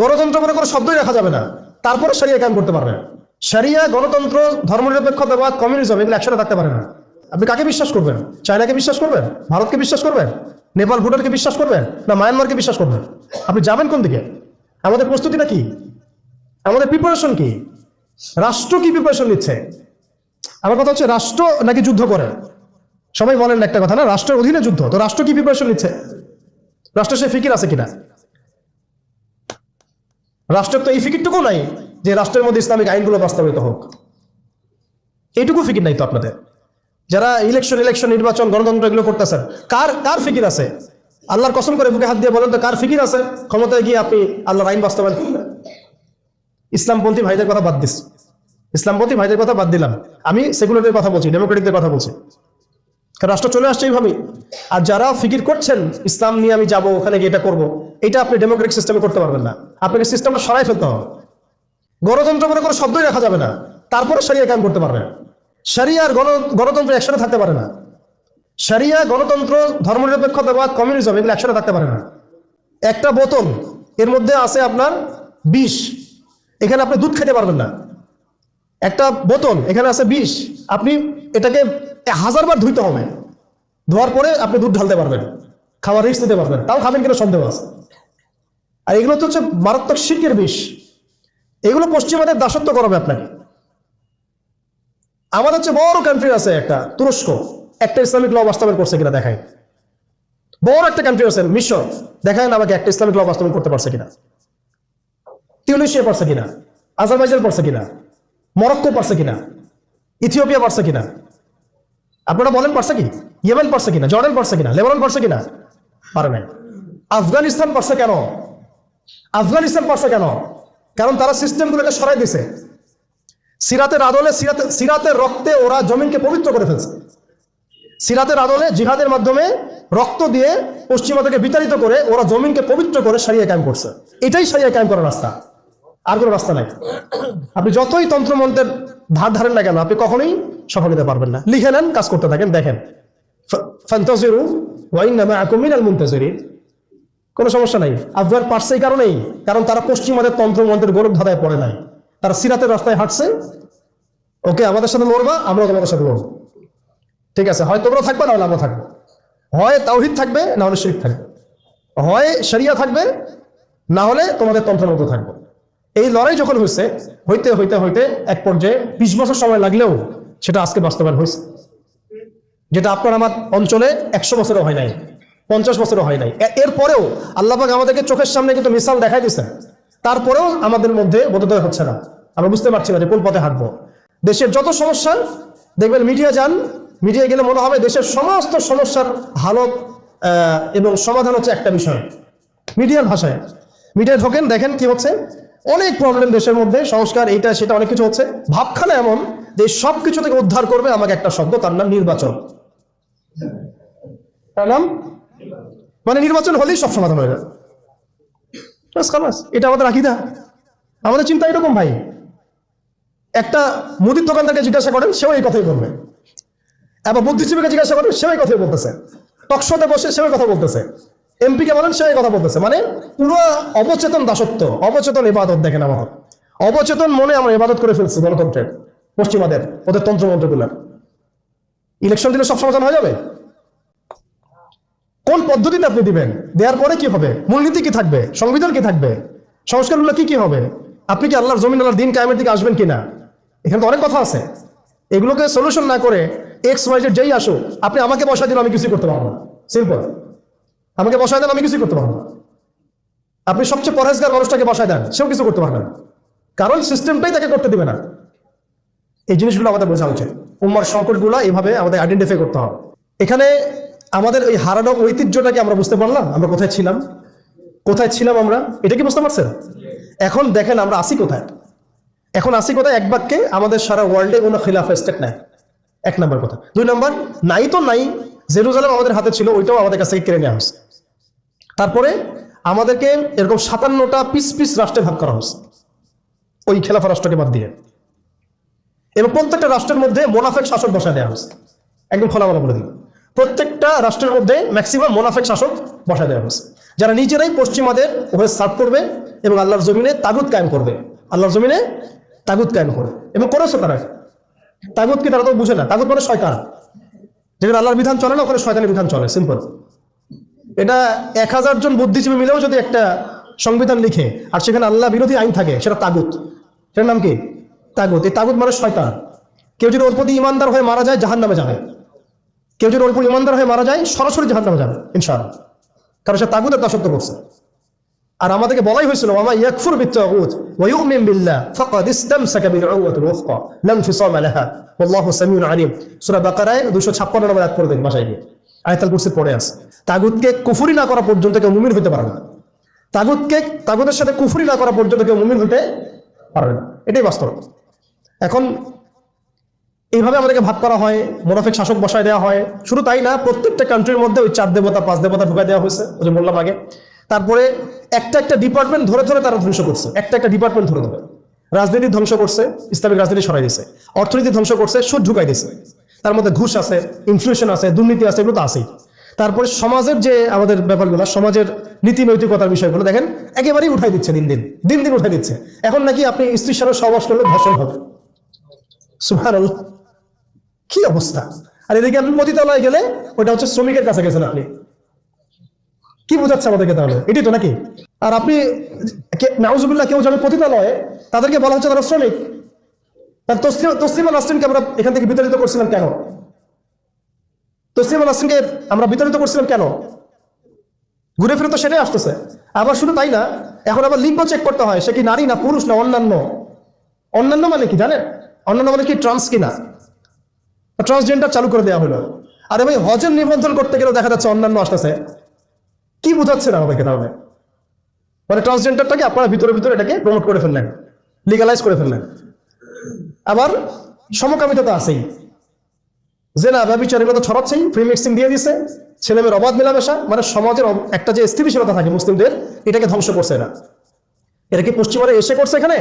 গণতন্ত্র মনে কোনো শব্দই রাখা যাবে না। তারপরে সারিয়া কায়েম করতে পারবে সারিয়া গণতন্ত্র ধর্মনিরপেক্ষতাবাদ কমিউনিজম, এগুলো একসাথে থাকতে পারে না। আপনি কাকে বিশ্বাস করবেন? চায়নাকে বিশ্বাস করবেন? ভারতকে বিশ্বাস করবেন? নেপাল, ভুটানকে বিশ্বাস করবেন? না মায়ানমারকে বিশ্বাস করবেন? আপনি যাবেন কোন দিকে? আমাদের প্রস্তুতিটা কি? আমাদের প্রিপারেশন কি? রাষ্ট্র কি প্রিপারেশন নিচ্ছে? আমার কথা হচ্ছে, রাষ্ট্র নাকি যুদ্ধ করে? সবাই বলেন একটা কথা, না? রাষ্ট্রের অধীনে যুদ্ধ, তো রাষ্ট্র কি প্রিপারেশন নিচ্ছে? রাষ্ট্রের সে ফিকির আছে কিনা? রাষ্ট্রের তো এই ফিকিরটুকু নাই যে রাষ্ট্রের মধ্যে ইসলামিক আইনগুলো বাস্তবায়িত হোক। এইটুকু ফিকির নাই তো আপনাদের? যারা ইলেকশন ইলেকশন নির্বাচন, গণতন্ত্র এগুলো করতেছেন, কার কার ফিকির আছে? আল্লাহর কসম করে বুকে হাত দিয়ে বলেন তো, কার ফিকির আছে? ক্ষমতায় গিয়ে আপনি আল্লাহর আইন বাস্তবায়ন করবেন ইসলামপন্থী ভাইদের কথা বাদ দিস। ইসলামপন্থী ভাইদের কথা বাদ দিলাম। আমি সেকুলারদের কথা বলছি, ডেমোক্রেটিকদের কথা বলছি। রাষ্ট্র চলে আসছে এইভাবেই। আর যারা ফিকির করছেন, ইসলাম নিয়ে আমি যাব, ওখানে গিয়ে এটা করব, এটা আপনি ডেমোক্রেটিক সিস্টেমে করতে পারবেন না। আপনাকে সিস্টেমটা সরাই ফেলতে হবে। গণতন্ত্র মনে কোনো শব্দই রাখা যাবে না। তারপরে সারিয়া কায়েম করতে পারবেন সারিয়া আর গণ গণতন্ত্র একসাথে থাকতে পারে না। সারিয়া গণতন্ত্র ধর্মনিরপেক্ষতাবাদ কমিউনিজম এগুলো একসাথে থাকতে পারে না। একটা বোতল, এর মধ্যে আছে আপনার বিষ। এখানে আপনি দুধ খেতে পারবেন না। একটা বোতল, এখানে আছে বিষ। আপনি এটাকে হাজারবার ধুইতে হবে। ধোয়ার পরে আপনি দুধ ঢালতে পারবেন। খাওয়ার রিস্ক দিতে পারবেন। তাও খাবেন কিনা সন্দেহ আছে। আর এগুলো তো হচ্ছে মারাত্মক শিল্পের বিষ। এগুলো পশ্চিমাদের দাসত্ব করাবে আপনাকে। আমাদের হচ্ছে বড় কান্ট্রি আছে একটা, তুরস্ক। একটা ইসলামিক ল বাস্তবায়ন করছে কিনা দেখায়। বড় একটা কান্ট্রি আছে, মিশর। দেখায় আমাকে একটা ইসলামিক ল বাস্তবায়ন করতে পারছে কিনা। টিউনিশিয়া পারছে কিনা। আজারবাইজান পারছে কিনা। মরক্কো পারছে কিনা। ইথিওপিয়া পারছে কিনা। আপনারা বলেন পারছে কি? ইয়েমেন পারছে কিনা? জর্ডান পারছে কিনা? লেবানন পারছে কিনা? পারে নাই। আফগানিস্তান পারছে কেন? আফগানিস্তান পারছে কেন? কারণ তারা সিস্টেমগুলোকে সরাই দিছে। সিরাতের আদলে সিরাতে, সিরাতের রক্তে ওরা জমিনকে পবিত্র করে ফেলছে। সিরাতের আদলে জিহাদের মাধ্যমে রক্ত দিয়ে পশ্চিমাদেরকে বিতাড়িত করে ওরা জমিনকে পবিত্র করে সারিয়ে কায়েম করছে। এটাই সারিয়ে কায়েম করার রাস্তা। আর কোনো রাস্তা নাই। আপনি যতই তন্ত্রমন্ত্রের ধার ধারেন না কেন, আপনি কখনোই সফল হতে পারবেন না। লিখে নেন, কাজ করতে থাকেন, দেখেন। ফান্তাজিরু ওয়াইন্নামা আকুমিনাল মুনতাজিরিন। কোনো সমস্যা নাই। আফগান পারছে এই কারণেই, কারণ তারা পশ্চিমাদের তন্ত্রমন্ত্রের গৌরব ধাঁধায় পড়ে নাই। তারা সিরাতের রাস্তায় হাঁটছে। ওকে, আমাদের সাথে লড়বা, আমরা তোমাদের সাথে লড়বো। ঠিক আছে, হয় তোমরা থাকবে না হলে আমরা থাকব। হয় তাওহিদ থাকবে না হলে শরীফ থাকবে। হয় শরিয়া থাকবে না হলে তোমাদের তন্ত্রমন্ত্র থাকবে। এই লড়াই যখন হয়েছে, হইতে হইতে হইতে এক পর্যায়ে বিশ বছর সময় লাগলেও সেটা আজকে বাস্তবায়ন হয়েছে। যেটা আপনার আমার অঞ্চলে একশো বছরও হয় নাই। পঞ্চাশ বছরও হয় নাই। এরপরেও আল্লাহবাক আমাদেরকে চোখের সামনে কিন্তু মিসাল দেখাই দিচ্ছে তারপরেও আমাদের মধ্যে বোধোদয় হচ্ছে না। আমরা বুঝতে পারছি না যে কোন পথে হাঁটবো। দেশের যত সমস্যা, দেখবেন মিডিয়া যান, মিডিয়া গেলে মনে হবে দেশের সমস্ত সমস্যার হালত এবং সমাধান হচ্ছে একটা বিষয়। মিডিয়ার ভাষায়। মিডিয়ায় ঢোকেন, দেখেন কি হচ্ছে। অনেক প্রবলেম দেশের মধ্যে, সংস্কার, এইটা, সেটা অনেক কিছু হচ্ছে। ভাবখানা এমন যে সব কিছু থেকে উদ্ধার করবে আমাকে একটা শব্দ, তার নাম নির্বাচন। তার নাম? মানে নির্বাচন হলেই সব সমাধান হয়ে যাবে এটা আমাদের আকিদা। আমাদের চিন্তা এরকম ভাই। একটা মুদির দোকানদারকে জিজ্ঞাসা করেন, সেও এই কথাই বলবে। এবার বুদ্ধিজীবীকে জিজ্ঞাসা করেন, সেও এই কথাই বলতেছে। টকশোতে বসে সেও কথা বলতেছে। এমপিকে বলেন সে কথা বলতেছে। মানে পুরো অবচেতন দাসত্ব, অবচেতন ইবাদত দেখেন আমার। অবচেতন মনে আমরা ইবাদত করে ফেলছি গণতন্ত্রের, পশ্চিমাদের, ওদের তন্ত্রমন্ত্রগুলার। ইলেকশন দিলে সব সমাধান হয়ে যাবে? কোন পদ্ধতিতে আপনি দিবেন? দেওয়ার পরে কি হবে? মূলনীতি কি থাকবে? সংবিধান কি থাকবে? সংস্কারগুলো কি কি হবে? আপনি কি আল্লাহর জমিন, আল্লাহর দিন কায়েমের দিকে আসবেন কিনা? এখানে তো অনেক কথা আছে। এগুলোকে সলিউশন না করে এক্স ওয়াই জেড যেই আসো আপনি আমাকে বসায় দিলে আমি কিছুই করতে পারব না। সিম্পল আমাকে বসায় দেন, আমি কিছুই করতে পারব না। আপনি সবচেয়ে পরেজগার মানুষটাকে বসায় দেন, সেও কিছু করতে পারবে না। কারণ সিস্টেমটাই তাকে করতে দিবে না। এই জিনিসগুলো আমাদের বোঝা উচিত। উম্মার সংকটগুলো এভাবে আমাদের আইডেন্টিফাই করতে হবে। এখানে আমাদের ওই হারানো ঐতিহ্যটাকে আমরা বুঝতে পারলাম, আমরা কোথায় ছিলাম? কোথায় ছিলাম আমরা? এটা কি বুঝতে পারছেন? এখন দেখেন আমরা আসি কোথায়? এখন আসি কোথায়? এক বাক্যে আমাদের সারা ওয়ার্ল্ডে কোনো খিলাফ স্টেট নাই। এক নম্বর কথা। দুই নম্বর, নাই তো নাই, জেরুজালেম আমাদের হাতে ছিল, ওইটাও আমাদের কাছ থেকে কেড়ে নেওয়া হয়েছে। তারপরে আমাদেরকে এরকম সাতান্নটা পিস পিস রাষ্ট্রে ভাগ করা হয়েছে। ওই খেলাফা রাষ্ট্রকে বাদ দিয়ে। এবং প্রত্যেকটা রাষ্ট্রের মধ্যে মোনাফেক শাসক বসায় দেওয়া হয়েছে। একদম খোলামেলা বলে দিই প্রত্যেকটা রাষ্ট্রের মধ্যে ম্যাক্সিমাম মোনাফেক শাসক বসায় দেওয়া হয়েছে। যারা নিজেরাই পশ্চিমাদের ওভাবে সার্ভ করবে এবং আল্লাহর জমিনে তাগুত কায়েম করবে। আল্লাহর জমিনে তাগুত কায়েম করবে। এবং করেছে তারা তাগুত কি তারা তো বুঝে না। তাগুত মানে শয়তান। যেখানে আল্লাহর বিধান চলে না, ওখানে শয়তানের বিধান চলে। সিম্পল এটা এক হাজার জন বুদ্ধিজীবী মিলেও যদি একটা সংবিধান লিখে, আর সেখানে আল্লাহ বিরোধী আইন থাকে, সেটা তাগুত। সেটার নাম কি? তাগুত। এই তাগুত মানে শয়তান। কেউ যদি প্রতি ইমানদার হয়ে মারা যায় জাহান নামে যাবে। কেউ যদি ওর প্রতি ইমানদার হয়ে মারা যায়, সরাসরি জাহান নামে যাবে, ইনশাআল্লাহ। কারণ সে তাগুতের দাসত্ব করছে। আর আমাদেরকে বলাই হয়েছিল আমা ইয়াকফুর বিত্তাগুত ওয়া ইউমিন বিল্লাহ, ফাকাদ ইসতামসাকা বিল উরওয়াতিল লাম ওয়াল্লাহু সামিউন আলিম। সূরা বাকারায় 256 নম্বর আয়াত পড়ে দেন আয়াতুল পড়ে আছে। তাগুতকে কুফরি না করা পর্যন্ত কেউ মুমিন হতে পারে না। তাগুতকে সাথে কুফরি না করা পর্যন্ত কেউ মুমিন হতে পারবে না। এটাই বাস্তব এখন এইভাবে আমাদেরকে ভাগ করা হয়, মোনাফিক শাসক বসায় দেওয়া হয়। শুধু তাই না, প্রত্যেকটা কান্ট্রির মধ্যে ওই চার দেবতা, পাঁচ দেবতা ঢুকাই দেওয়া হয়েছে, ওই যে বললাম আগে। তারপরে একটা একটা ডিপার্টমেন্ট ধরে ধরে তারা ধ্বংস করছে। একটা একটা ডিপার্টমেন্ট ধরে ধরে। রাজনীতি ধ্বংস করছে, ইসলামিক রাজনীতি সরাই দিছে। অর্থনীতি ধ্বংস করছে, সুদ ঢুকাই দিছে। তার মধ্যে ঘুষ আছে ইনফ্লুয়েশন আছে, দুর্নীতি আছে, এগুলো তো আছেই। তারপরে সমাজের যে আমাদের ব্যাপারগুলো, সমাজের নীতি নৈতিকতার বিষয়গুলো, দেখেন, একেবারেই উঠাই দিচ্ছে দিন দিন। দিন দিন উঠাই দিচ্ছে। এখন নাকি আপনি স্ত্রীর সাথে সহবাস করলে ধর্ষণ হবে। সুবহানাল্লাহ। কি অবস্থা? আর এদিকে আপনি পতিতালয়ে গেলে ওটা হচ্ছে শ্রমিকের কাছে গেছেন আপনি? কি বোঝাচ্ছে আমাদেরকে তাহলে? এটাই তো নাকি? আর আপনি নাউজুবিল্লাহ কেউ যাবে পতিতালয়ে তাদেরকে বলা হচ্ছে তারা শ্রমিক। তার তসলিমা তসলিমা নাসরিনকে আমরা এখান থেকে বিতাড়িত করছিলাম কেন? তসলিমা নাসরিনকে আমরা বিতাড়িত করছিলাম কেন? ঘুরে ফিরে তো সেটাই আসতেছে। আবার শুধু তাই না, এখন আবার লিঙ্গ চেক করতে হয়, সে কি নারী না পুরুষ না অন্যান্য? অন্যান্য মানে কি, জানেন? অন্যান্য মানে কি ট্রান্স কিনা? ট্রান্সজেন্ডার চালু করে দেওয়া হলো। আর ভাই, হজের নিবন্ধন করতে গেলেও দেখা যাচ্ছে অন্যান্য আসতেছে। কি না আমাদেরকে তাহলে? মানে ট্রান্সজেন্ডারটাকে আপনারা ভিতরে ভিতরে এটাকে প্রমোট করে ফেললেন লিগালাইজ করে ফেললেন। আবার সমকামিতা তো আছেই। যে না, ব্যবচার এগুলো তো ছড়াচ্ছেই ফ্রি মিক্সিং দিয়ে দিছে ছেলেমেয়ের অবাধ মেলামেশা মানে সমাজের একটা যে স্থিতিশীলতা থাকে মুসলিমদের, এটাকে ধ্বংস করছে এরা। এটা কি পশ্চিমারে এসে করছে এখানে?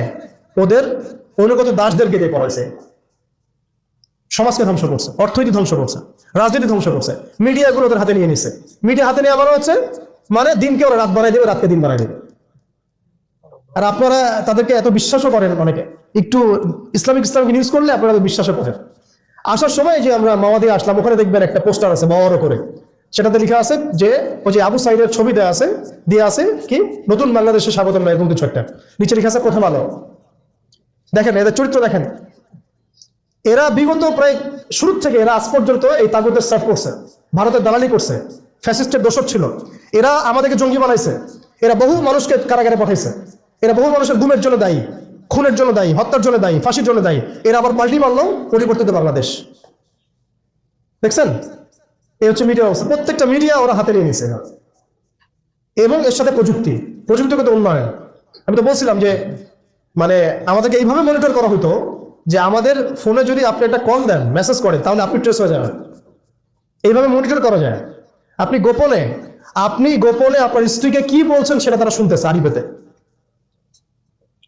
ওদের অনুগত দাসদেরকে দিয়ে করাইছে সমাজকে ধ্বংস করছে, অর্থনীতি ধ্বংস করছে, রাজনীতি ধ্বংস করছে, মিডিয়াগুলো ওদের হাতে নিয়ে নিছে। মিডিয়া হাতে নিয়ে আবার হচ্ছে মানে দিনকে ওরা রাত বানাই দেবে, রাতকে দিন বানাই দেবে। আর আপনারা তাদেরকে এত বিশ্বাসও করেন অনেকে। একটু ইসলামিক ইসলামিক নিউজ করলে আপনারা বিশ্বাসও করেন। আসার সময় যে আমরা মাওয়াদি আসলাম, ওখানে দেখবেন একটা পোস্টার আছে বড় করে। সেটাতে লেখা আছে যে, ওই যে আবু সাইদের ছবি দেওয়া আছে, দিয়ে আছে কি, নতুন বাংলাদেশে স্বাগতম নয় এরকম কিছু একটা নিচে লেখা আছে, প্রথম আলো। দেখেন, এদের চরিত্র দেখেন। এরা বিগত প্রায় শুরু থেকে এরা আজ পর্যন্ত এই তাগুতের সার্ভ করছে। ভারতের দালালি করছে। ফ্যাসিস্টের দোষক ছিল। এরা আমাদেরকে জঙ্গি বানাইছে। এরা বহু মানুষকে কারাগারে পাঠাইছে। এরা বহু মানুষের গুমের জন্য দায়ী, খুনের জন্য দায়ী, হত্যার জন্য দায়ী, ফাঁসির জন্য দায়ী। এরা আবার পাল্টি মারলো পরিবর্তিত বাংলাদেশ। দেখছেন? এই হচ্ছে মিডিয়া অবস্থা। প্রত্যেকটা মিডিয়া ওরা হাতে নিয়ে নিছে এবং এর সাথে প্রযুক্তি। প্রযুক্তিগত উন্নয়ন। আমি তো বলছিলাম যে মানে আমাদেরকে এইভাবে মনিটর করা হতো যে আমাদের ফোনে যদি আপনি একটা কল দেন মেসেজ করেন তাহলে আপনি ট্রেস হয়ে যাবেন। এইভাবে মনিটর করা যায়। আপনি গোপনে আপনি গোপনে আপনার স্ত্রীকে কি বলছেন সেটা তারা শুনতেছে আরিবেতে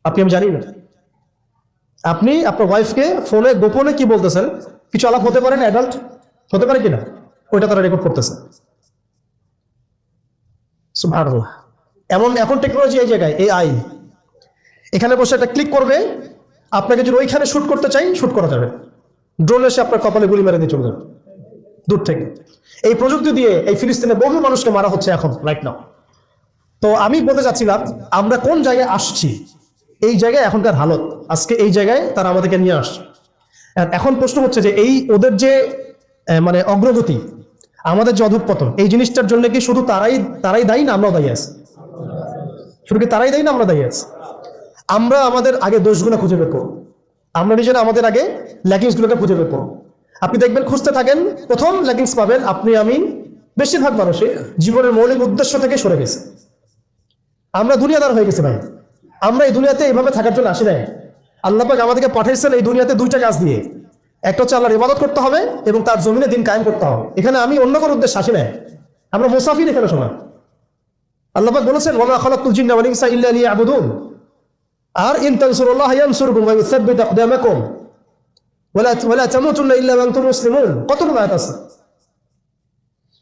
আপনি আমি জানি না। আপনি আপনার ওয়াইফকে ফোনে গোপনে কি বলতেছেন? কিছু আলাপ হতে পারে না অ্যাডাল্ট হতে পারে কিনা? ওইটা তারা রেকর্ড করতেছে। এমন, এখন টেকনোলজি এই জায়গায় এ আই এখানে বসে একটা ক্লিক করবে। আপনাকে যদি ওইখানে শুট করতে চাই শুট করা যাবে। ড্রোন এসে আপনার কপালে গুলি মেরে দিয়ে চলে যাবে। দূর থেকে। এই প্রযুক্তি দিয়ে এই ফিলিস্তিনে বহু মানুষকে মারা হচ্ছে এখন রাইট নাও তো আমি বলতে চাচ্ছিলাম, আমরা কোন জায়গায় আসছি? এই জায়গায় এখনকার হালত। আজকে এই জায়গায় তারা আমাদেরকে নিয়ে আসছে। এখন প্রশ্ন হচ্ছে যে, এই ওদের যে মানে অগ্রগতি, আমাদের যে অধঃপতন এই জিনিসটার জন্য কি শুধু তারাই তারাই দায়ী না আমরাও দায়ী আছি? শুধু কি তারাই দায়ী না আমরা দায়ী আছি? আমরা আমাদের আগে দোষগুলো খুঁজে বের করব। আমরা নিজেরা আমাদের আগে ল্যাকিংসগুলোকে খুঁজে বের করব। আপনি দেখবেন খুঁজতে থাকেন, প্রথম ল্যাকিংস পাবেন আপনি, আমি বেশিরভাগ মানুষই জীবনের মৌলিক উদ্দেশ্য থেকে সরে গেছে। আমরা দুনিয়াদার হয়ে গেছে ভাই। আমরা এই দুনিয়াতে এইভাবে থাকার জন্য আসি নাই। আল্লাহ পাক আমাদেরকে পাঠাইছেন এই দুনিয়াতে দুইটা কাজ দিয়ে। একটা হচ্ছে আল্লাহর ইবাদত করতে হবে এবং তার জমিনে দিন কায়েম করতে হবে। এখানে আমি অন্য কোনো উদ্দেশ্য আসি নাই। আমরা মুসাফির এখানে সময় আল্লাহ পাক বলেছেন ওয়া খালাকুল জিন্না ইল্লা লিয়াবুদুন। আর ইন তানসুরুল্লাহ ইয়ানসুরকুম ওয়া ইউসাব্বিত আকদামাকুম ওয়ালা ওয়ালা তামুতুন্না ইল্লা ওয়া আনতুম মুসলিমুন কতগুলো আয়াত আছে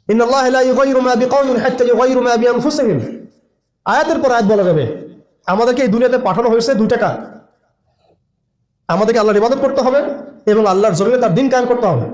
ইন্নাল্লাহ লা ইউগাইরু মা বিকাউমিন হাত্তা ইউগাইরু মা বিআনফুসিহিম আয়াতের পর আয়াত বলা যাবে। আমাদেরকে এই দুনিয়াতে পাঠানো হয়েছে দুইটা কাজ। আমাদেরকে আল্লাহর ইবাদত করতে হবে এবং আল্লাহর জমিনে তার দিন কায়েম করতে হবে।